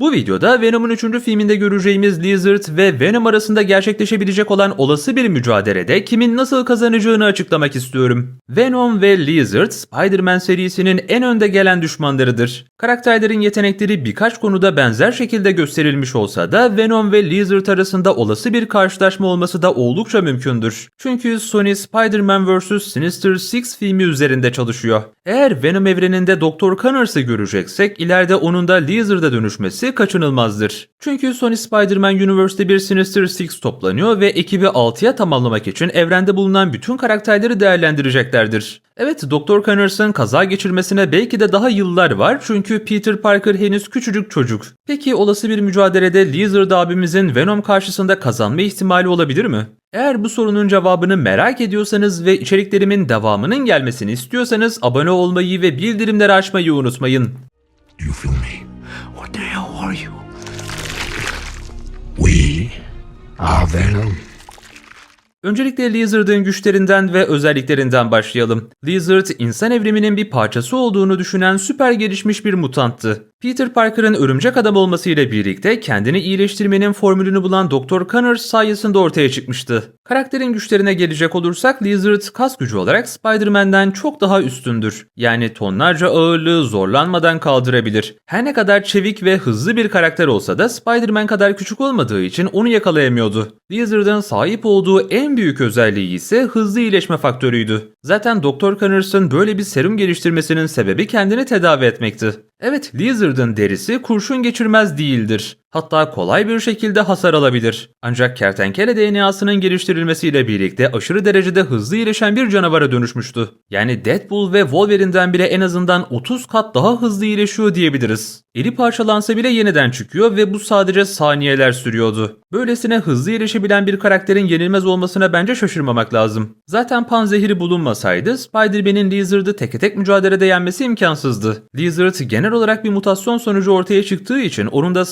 Bu videoda Venom'un 3. filminde göreceğimiz Lizard ve Venom arasında gerçekleşebilecek olan olası bir mücadelede kimin nasıl kazanacağını açıklamak istiyorum. Venom ve Lizard, Spider-Man serisinin en önde gelen düşmanlarıdır. Karakterlerin yetenekleri birkaç konuda benzer şekilde gösterilmiş olsa da Venom ve Lizard arasında olası bir karşılaşma olması da oldukça mümkündür. Çünkü Sony Spider-Man vs. Sinister Six filmi üzerinde çalışıyor. Eğer Venom evreninde Dr. Connors'ı göreceksek ileride onun da Lizard'a dönüşmesi kaçınılmazdır. Çünkü Sony Spider-Man Universe'de bir Sinister Six toplanıyor ve ekibi 6'ya tamamlamak için evrende bulunan bütün karakterleri değerlendireceklerdir. Evet Dr. Connors'ın kaza geçirmesine belki de daha yıllar var çünkü Peter Parker henüz küçücük çocuk. Peki olası bir mücadelede Lizard abimizin Venom karşısında kazanma ihtimali olabilir mi? Eğer bu sorunun cevabını merak ediyorsanız ve içeriklerimin devamının gelmesini istiyorsanız abone olmayı ve bildirimleri açmayı unutmayın. You feel me? We are Venom. Öncelikle Lizard'ın güçlerinden ve özelliklerinden başlayalım. Lizard, insan evriminin bir parçası olduğunu düşünen süper gelişmiş bir mutanttı. Peter Parker'ın örümcek adam olmasıyla birlikte kendini iyileştirmenin formülünü bulan Dr. Connors sayesinde ortaya çıkmıştı. Karakterin güçlerine gelecek olursak Lizard kas gücü olarak Spider-Man'den çok daha üstündür. Yani tonlarca ağırlığı zorlanmadan kaldırabilir. Her ne kadar çevik ve hızlı bir karakter olsa da Spider-Man kadar küçük olmadığı için onu yakalayamıyordu. Lizard'ın sahip olduğu en büyük özelliği ise hızlı iyileşme faktörüydü. Zaten Dr. Connors'ın böyle bir serum geliştirmesinin sebebi kendini tedavi etmekti. Evet, Lizard'ın derisi kurşun geçirmez değildir. Hatta kolay bir şekilde hasar alabilir. Ancak kertenkele DNA'sının geliştirilmesiyle birlikte aşırı derecede hızlı iyileşen bir canavara dönüşmüştü. Yani Deadpool ve Wolverine'den bile en azından 30 kat daha hızlı iyileşiyor diyebiliriz. Eli parçalansa bile yeniden çıkıyor ve bu sadece saniyeler sürüyordu. Böylesine hızlı iyileşebilen bir karakterin yenilmez olmasına bence şaşırmamak lazım. Zaten panzehiri bulunmasaydı Spider-Man'in Lizard'ı teke tek mücadelede yenmesi imkansızdı. Lizard genel olarak bir mutasyon sonucu ortaya çıktığı için onun da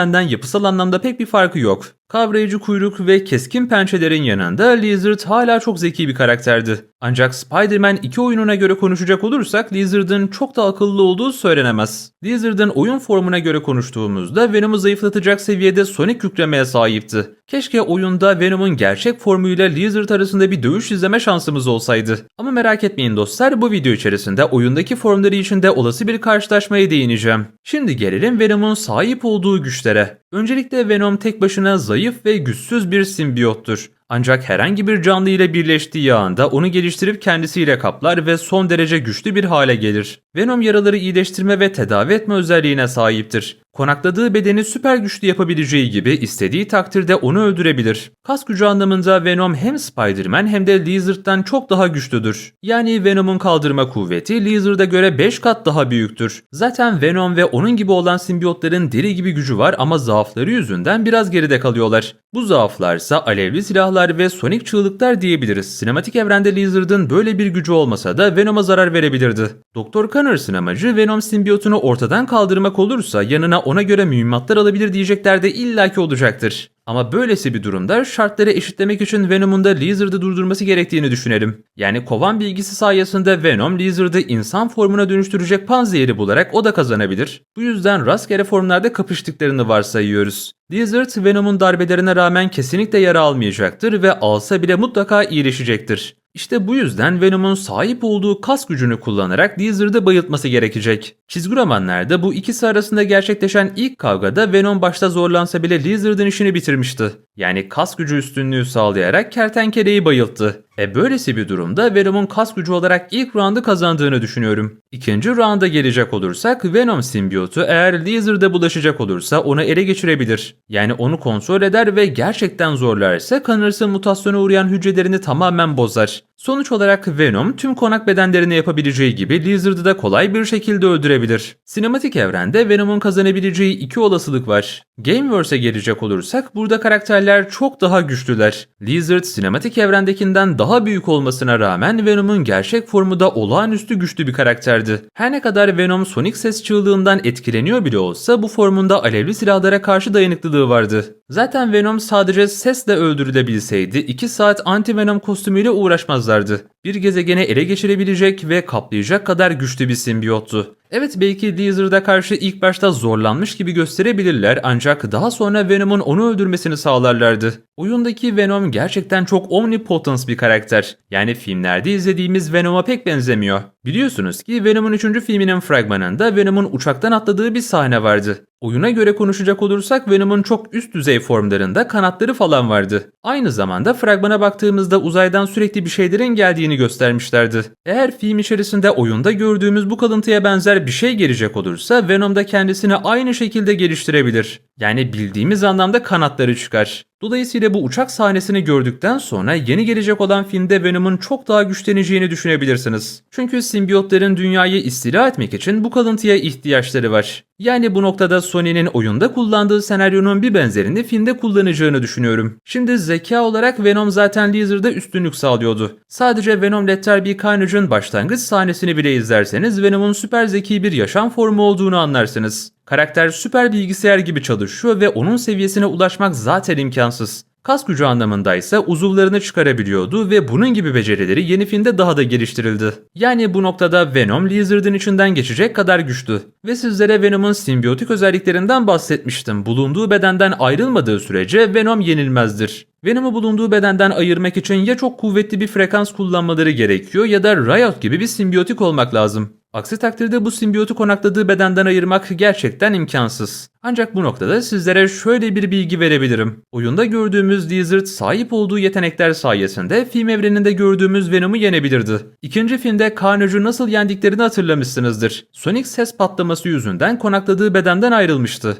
Spider-Man'den yapısal anlamda pek bir farkı yok. Kavrayıcı kuyruk ve keskin pençelerin yanında Lizard hala çok zeki bir karakterdi. Ancak Spider-Man 2 oyununa göre konuşacak olursak Lizard'ın çok da akıllı olduğu söylenemez. Lizard'ın oyun formuna göre konuştuğumuzda Venom'u zayıflatacak seviyede Sonic yüklemeye sahipti. Keşke oyunda Venom'un gerçek formuyla Lizard arasında bir dövüş izleme şansımız olsaydı. Ama merak etmeyin dostlar bu video içerisinde oyundaki formları içinde olası bir karşılaşmaya değineceğim. Şimdi gelelim Venom'un sahip olduğu güçlere. Öncelikle Venom tek başına zayıf ve güçsüz bir simbiyottur. Ancak herhangi bir canlı ile birleştiği anda onu geliştirip kendisiyle kaplar ve son derece güçlü bir hale gelir. Venom yaraları iyileştirme ve tedavi etme özelliğine sahiptir. Konakladığı bedeni süper güçlü yapabileceği gibi istediği takdirde onu öldürebilir. Kas gücü anlamında Venom hem Spider-Man hem de Lizard'dan çok daha güçlüdür. Yani Venom'un kaldırma kuvveti Lizard'a göre 5 kat daha büyüktür. Zaten Venom ve onun gibi olan simbiyotların deli gibi gücü var ama zaafları yüzünden biraz geride kalıyorlar. Bu zaaflarsa alevli silahlar ve sonik çığlıklar diyebiliriz. Sinematik evrende Lizard'ın böyle bir gücü olmasa da Venom'a zarar verebilirdi. Dr. Connors'ın amacı Venom simbiyotunu ortadan kaldırmak olursa yanına ona göre mühimmatlar alabilir diyecekler de illaki olacaktır. Ama böylesi bir durumda şartları eşitlemek için Venom'un da Lizard'ı durdurması gerektiğini düşünelim. Yani kovan bilgisi sayesinde Venom Lizard'ı insan formuna dönüştürecek panzehiri bularak o da kazanabilir. Bu yüzden rastgele formlarda kapıştıklarını varsayıyoruz. Lizard Venom'un darbelerine rağmen kesinlikle yara almayacaktır ve alsa bile mutlaka iyileşecektir. İşte bu yüzden Venom'un sahip olduğu kas gücünü kullanarak Lizard'ı bayıltması gerekecek. Çizgi romanlarda bu ikisi arasında gerçekleşen ilk kavgada Venom başta zorlansa bile Lizard'ın işini bitirmişti. Yani kas gücü üstünlüğü sağlayarak kertenkeleyi bayılttı. E böylesi bir durumda Venom'un kas gücü olarak ilk roundu kazandığını düşünüyorum. İkinci rounda gelecek olursak Venom simbiyotu eğer Lizard'a bulaşacak olursa onu ele geçirebilir. Yani onu kontrol eder ve gerçekten zorlarsa Connors'ın mutasyona uğrayan hücrelerini tamamen bozar. Sonuç olarak Venom tüm konak bedenlerini yapabileceği gibi Lizard'ı da kolay bir şekilde öldürebilir. Sinematik evrende Venom'un kazanabileceği iki olasılık var. Gameverse'e gelecek olursak burada karakterler çok daha güçlüler. Lizard sinematik evrendekinden daha büyük olmasına rağmen Venom'un gerçek formu da olağanüstü güçlü bir karakterdi. Her ne kadar Venom Sonic ses çığlığından etkileniyor bile olsa bu formunda alevli silahlara karşı dayanıklılığı vardı. Zaten Venom sadece sesle öldürülebilseydi 2 saat anti-Venom kostümüyle uğraşmazlardı. Bir gezegeni ele geçirebilecek ve kaplayacak kadar güçlü bir simbiyottu. Evet belki Lizard'a karşı ilk başta zorlanmış gibi gösterebilirler ancak daha sonra Venom'un onu öldürmesini sağlarlardı. Oyundaki Venom gerçekten çok omnipotent bir karakter. Yani filmlerde izlediğimiz Venom'a pek benzemiyor. Biliyorsunuz ki Venom'un 3. filminin fragmanında Venom'un uçaktan atladığı bir sahne vardı. Oyuna göre konuşacak olursak Venom'un çok üst düzey formlarında kanatları falan vardı. Aynı zamanda fragmana baktığımızda uzaydan sürekli bir şeylerin geldiğini göstermişlerdi. Eğer film içerisinde oyunda gördüğümüz bu kalıntıya benzer bir şey gelecek olursa Venom da kendisini aynı şekilde geliştirebilir. Yani bildiğimiz anlamda kanatları çıkar. Dolayısıyla bu uçak sahnesini gördükten sonra yeni gelecek olan filmde Venom'un çok daha güçleneceğini düşünebilirsiniz. Çünkü simbiyotların dünyayı istila etmek için bu kalıntıya ihtiyaçları var. Yani bu noktada Sony'nin oyunda kullandığı senaryonun bir benzerini filmde kullanacağını düşünüyorum. Şimdi zeka olarak Venom zaten Lizard'a üstünlük sağlıyordu. Sadece Venom Letter Be Carnage'ın başlangıç sahnesini bile izlerseniz Venom'un süper zeki bir yaşam formu olduğunu anlarsınız. Karakter süper bilgisayar gibi çalışıyor ve onun seviyesine ulaşmak zaten imkansız. Kas gücü anlamındaysa uzuvlarını çıkarabiliyordu ve bunun gibi becerileri yeni filmde daha da geliştirildi. Yani bu noktada Venom Lizard'ın içinden geçecek kadar güçlü. Ve sizlere Venom'un simbiyotik özelliklerinden bahsetmiştim. Bulunduğu bedenden ayrılmadığı sürece Venom yenilmezdir. Venom'u bulunduğu bedenden ayırmak için ya çok kuvvetli bir frekans kullanmaları gerekiyor ya da Riot gibi bir simbiyotik olmak lazım. Aksi takdirde bu simbiyotu konakladığı bedenden ayırmak gerçekten imkansız. Ancak bu noktada sizlere şöyle bir bilgi verebilirim. Oyunda gördüğümüz Lizard sahip olduğu yetenekler sayesinde film evreninde gördüğümüz Venom'u yenebilirdi. İkinci filmde Carnage'ı nasıl yendiklerini hatırlamışsınızdır. Sonic ses patlaması yüzünden konakladığı bedenden ayrılmıştı.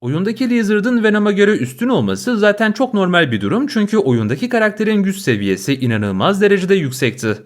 Oyundaki Lizard'ın Venom'a göre üstün olması zaten çok normal bir durum çünkü oyundaki karakterin güç seviyesi inanılmaz derecede yüksekti.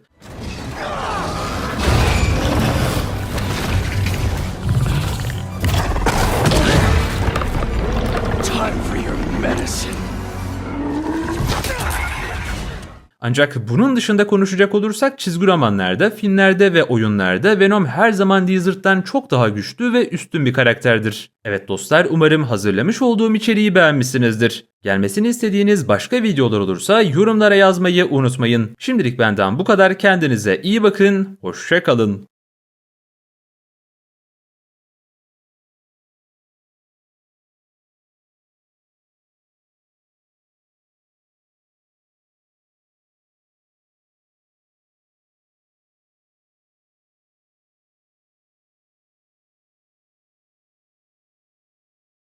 Ancak bunun dışında konuşacak olursak çizgi romanlarda, filmlerde ve oyunlarda Venom her zaman Lizard'dan çok daha güçlü ve üstün bir karakterdir. Evet dostlar umarım hazırlamış olduğum içeriği beğenmişsinizdir. Gelmesini istediğiniz başka videolar olursa yorumlara yazmayı unutmayın. Şimdilik benden bu kadar kendinize iyi bakın, hoşçakalın.